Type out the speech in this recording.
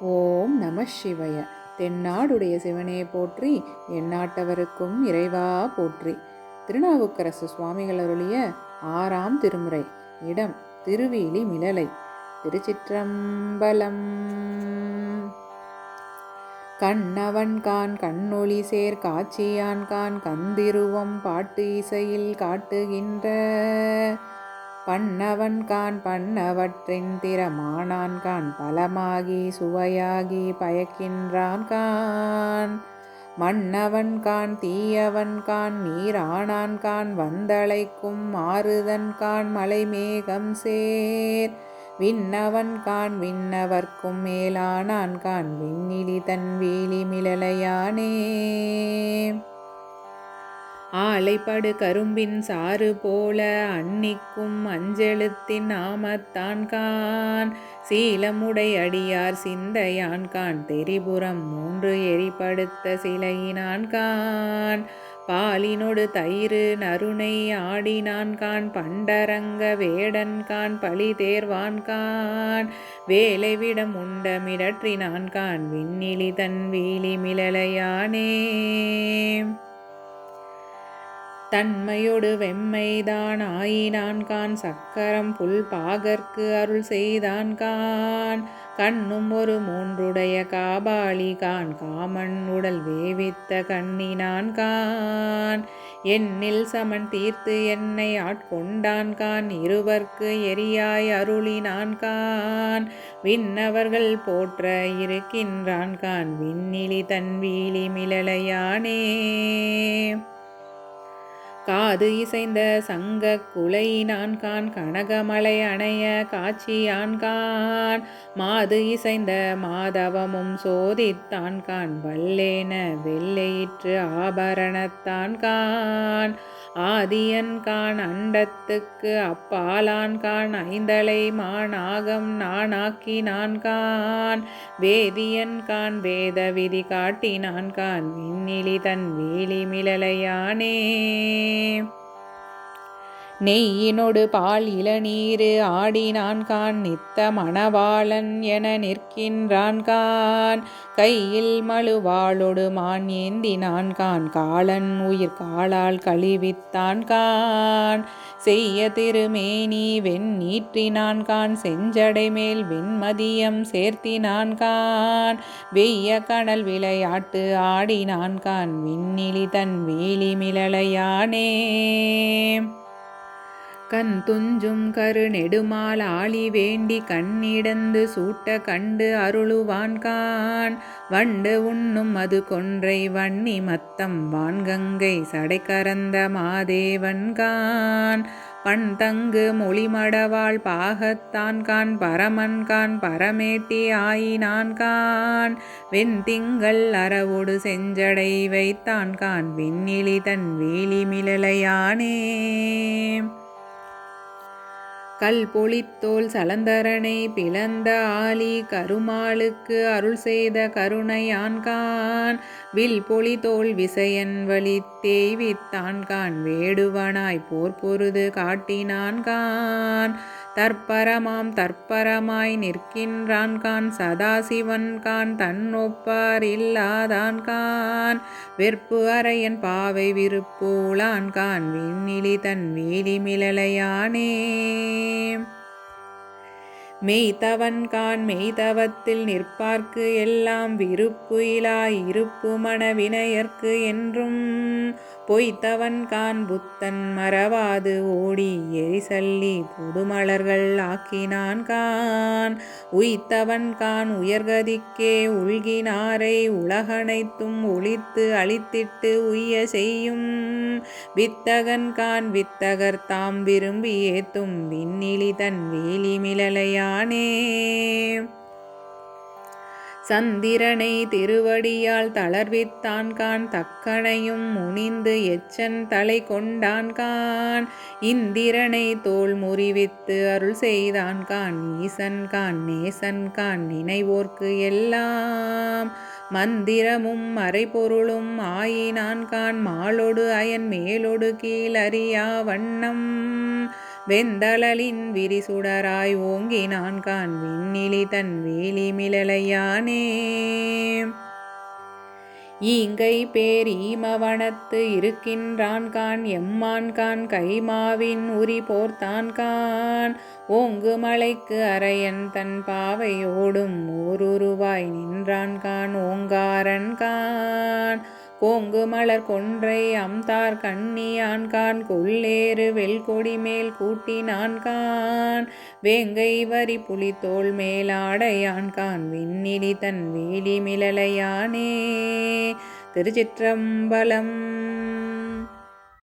ஓம் நம சிவய. தென்னாடுடைய சிவனே போற்றி எந்நாட்டவருக்கும் இறைவா போற்றி. திருநாவுக்கரசு சுவாமிகள் அருளிய ஆறாம் திருமுறை இடம் திருவேலி மிளலை திருச்சிற்றம்பலம். கண்ணவன் கான் கண்ணொளி சேர் காட்சியான் கான் கந்திருவம் பாட்டு இசையில் காட்டுகின்ற பண்ணவன் கான் பண்ணவற்றின் திறமானான் கான் பலமாகி சுவையாகி பயக்கின்றான் கான் மன்னவன் கான் தீயவன் கான் நீரானான் கான் வந்தளைக்கும் மாறுதன் கான் மலைமேகம் சேர். விண்ணவன் கான் விண்ணவர்க்கும் மேலானான் கான் விண்ணிலி தன் வீலி மிளலையானே ஆலைப்படு கரும்பின் சாறு போல அன்னிக்கும் அஞ்செழுத்தின் நாமத்தான் கான் சீலமுடை அடியார் சிந்தையான் கான். தெரிபுறம் மூன்று எரிப்படுத்த சிலையினான் கான் பாலினொடு தயிர் நருணை ஆடினான் கான் பண்டரங்க வேடன் கான். பழி தேர்வான் கான். வேலைவிடம் உண்ட மிடற்றினான் கான் விண்ணிலி தன் வீலி மிளலையானே தன்மையொடு வெம்மைதான் ஆயினான் கான் சக்கரம் புல் பாகற்கு அருள் செய்தான் கான். கண்ணும் ஒரு மூன்றுடைய காபாலி கான். காமன் உடல் வேவித்த கண்ணினான் கான். என்னில் சமன் தீர்த்து என்னை ஆட்கொண்டான் கான். இருவர்க்கு எரியாய் அருளினான் கான். விண்ணவர்கள் போற்ற இருக்கின்றான் கான். விண்ணிலி தன் வீலி மிளலையானே காது இசைந்த சங்க குலையினான் கான் கனகமலை அணைய காட்சியான் கான் மாது இசைந்த மாதவமும் சோதித்தான் கான் வல்லேன வெள்ளையிற்று ஆபரணத்தான் கான். ஆதியன் கான் அண்டத்துக்கு அப்பாலான் கான் ஐந்தலை மானாகம் நானாக்கினான் கான். வேதியன் கான் வேத விதி காட்டினான் கான் விண்ணிலி தன் வேலி மிளலையானே bye. நெய்யினொடு பால் இளநீர் ஆடினான் கான் நித்த மணவாளன் என நிற்கின்றான் கான். கையில் மழுவாளொடு மான் ஏந்தினான் கான் காலன் உயிர் காலால் கழிவித்தான்கான் செய்ய திருமேனி வெண் நீற்றினான் கான் செஞ்சடை மேல் வெண்மதியம் சேர்த்தினான் கான். வெய்ய கணல் விளையாட்டு ஆடினான் கான் விண்ணிலி தன் வேலி மிளலையானே கண் துஞ்சும் கரு நெடுமால் ஆளி வேண்டி கண்ணிடந்து சூட்ட கண்டு அருளுவான் கான். வண்டு உண்ணும் மது கொன்றை வன்னி மத்தம் வான்கங்கை சடை கரந்த மாதேவன் கான். பண் தங்கு மொழிமடவாள் பாகத்தான் கான் பரமன் கான் பரமேட்டி ஆயினான் கான். வெண்திங்கள் அறவோடு செஞ்சடை வைத்தான் கான் விண்ணிலி தன் வேலி மிளலையானே கல் பொழித்தோல் சலந்தரனை பிளந்த ஆலி கருமாளுக்கு அருள் செய்த கருணையான்கான் வில் பொழித்தோல் விசயன் வழி தேய்வித்தான் கான் வேடுவனாய் போர் பொருது காட்டினான் கான் தற்பரமாம் தற்பரமாய் நிற்கின்றான் கான் சதாசிவன் கான் தன்னொப்பார் இல்லாதான் கான். வெற்பு அறையன் பாவை விருப்பூலான் கான் விண்ணிலி தன் வேலி மிளலையானே மெய்தவன்கான் மெய்தவத்தில் நிற்பார்க்கு எல்லாம் விருப்பு இலா இருப்பு மனவினையர்க்கு என்றும். பொய்த்தவன்கான் புத்தன் மறவாது ஓடி எரிசல்லி புதுமலர்கள் ஆக்கினான் கான் உய்த்தவன்கான் உயர்கதிக்கே உள்கினாரை உலகனைத்தும் ஒழித்து அழித்திட்டு உய்ய செய்யும். வித்தகன்கான் வித்தகர் தாம் விரும்பி ஏத்தும் விண்ணிலி தன் வேலி நானே சந்திரனை திருவடியால் தளர்வித்தான் கான் தக்கனையும் முனிந்து எச்சன் தலை கொண்டான் கான். இந்திரனை தோல் முறிவித்து அருள் செய்தான் கான் ஈசன் கான் நேசன் கான் நினைவோர்க்கு எல்லாம். மந்திரமும் மறைபொருளும் ஆயினான் கான் மாலோடு அயன் மேலொடு கீழறியா வண்ணம். வெந்தளலின் விரிசுடராய் ஓங்கினான் கான் விண்ணிலி தன் வேலி மிளலையானே ஈங்கை பேரீமவனத்து இருக்கின்றான் கான் எம்மான் கான் கைமாவின் உரி போர்த்தான் கான். ஓங்கு மலைக்கு அரையன் தன் பாவையோடும் ஓருருவாய் நின்றான் கான் ஓங்காரன் கான். கோங்கு மலர் கொன்றை அம்தார் கண்ணியான் கான் கொள்ளேறு வெல்கொடி மேல் கூட்டினான் கான் வேங்கை வரி புலித்தோல் மேலாடையான் கான் விண்ணிலி தன் வேலி மிளலையானே திருச்சிற்றம்பலம்